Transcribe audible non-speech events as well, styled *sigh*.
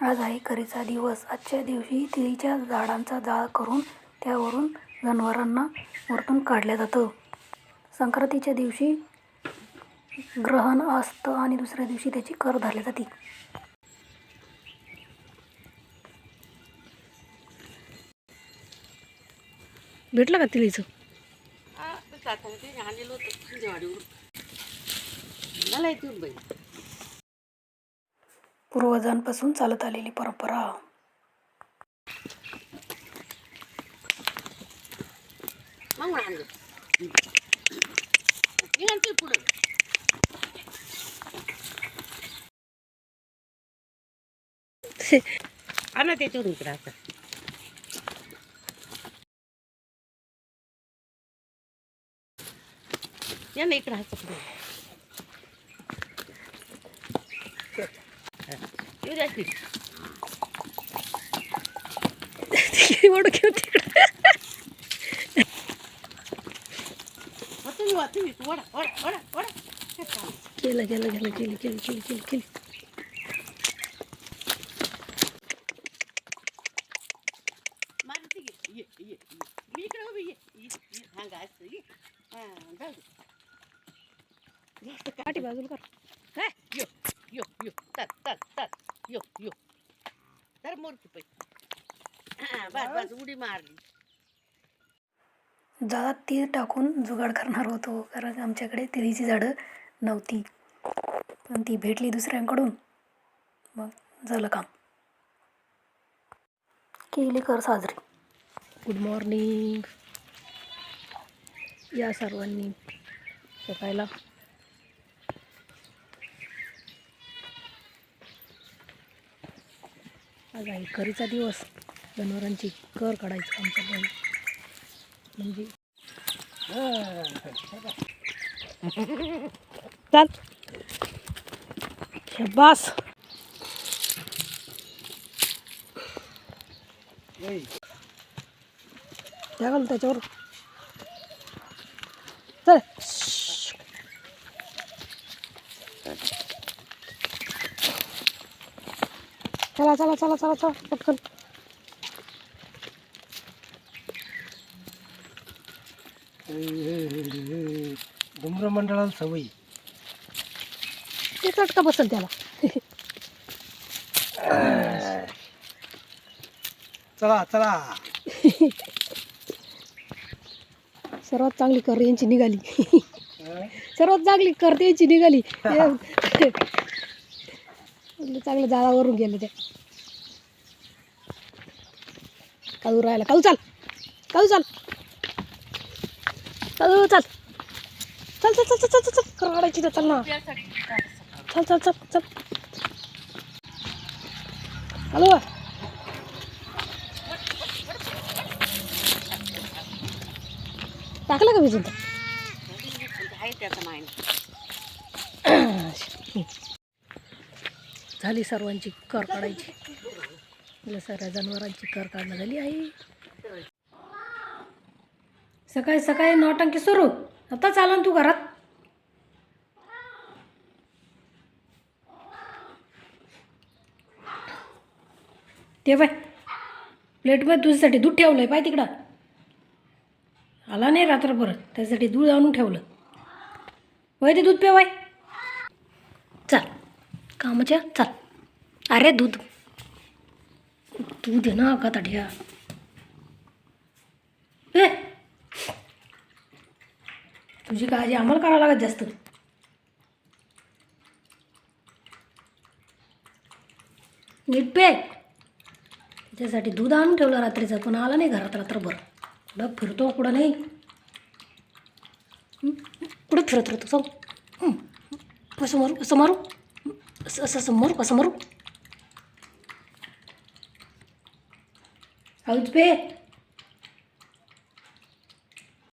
आज आहे करीचा दिवस. आजच्या दिवशी तिळीच्या झाडांचा जाळ करून त्यावरून जनावरांना वरतून काढलं जातं. संक्रांतीच्या दिवशी ग्रहण असतं आणि दुसऱ्या दिवशी त्याची कर धरली जाते. भेटलं का तिळीचं? आणलेलं होतं मला बाई. पूर्वजांपासून चालत आलेली परंपरा. *laughs* आणा त्याच्यावरून इकडं आता. या ना इकडं हात हे चालेल. केलं केलं केलं केलं केलं केलं केलं केलं. पाठी बाजूला कर. हा, यो, यो, यो. तर, तर, तर. यो, यो. तर मोरची पै. बस बस उडी मारली. जाळात तीळ टाकून जुगाड करणार होतो कारण आमच्याकडे तिळीची झाडं नव्हती. पण ती भेटली दुसऱ्यांकडून. मग झालं काम. केली कर साजरी. गुड मॉर्निंग या सर्वांनी. सकाळला. आज आहे करीचा दिवस. जनावरांची कर काढायचं आमच्या घरी. म्हणजे चाल. शबास त्या घाल त्याच्यावर. चला चला चला चला चला पटकन. धुम्र मंडळाला सवयी. ते चटका बसेल त्याला. चला चला. सर्वात चांगली कर यांची निघाली. सर्वात चांगली कर यांची निघाली. *laughs* चांगलं जाळावरून गेले ते. काळू राहायला काळू चाल. काळू चाल. काळू चाल. चल चल चल चल चल चल. कर काढायची ना चल ना. चल चल चल चल. हॅलो टाकलं का आहे त्याचा मायन *clears throat* झाली सर्वांची कर काढायची. आपल्या सर्व जनावरांची कर काढणं झाली आहे. सकाळी सकाळी नौटंकी सुरू. आता चालन तू घरात. ते बाय. प्लेटमध्ये तुझ्यासाठी दूध ठेवलं आहे पाय तिकडं. आला नाही रात्रभर त्यासाठी दूध आणून ठेवलं. वय ते दूध पेवाय चल. कामाच्या? चल. अरे दूध. दूध आहे ना का तठ्या ए! तुझी काळजी आम्हाला करावं लागत जास्त. नीट पे. त्याच्यासाठी दूध आणून ठेवलं रात्रीचं. पण आला नाही घरात रात्रभर. कुठं फिरतो कुठं नाही. कुठं फिरत राहतो? सांग हं. कसं मारू कसं मारू. असं असं समोर का? समोर हळूच बे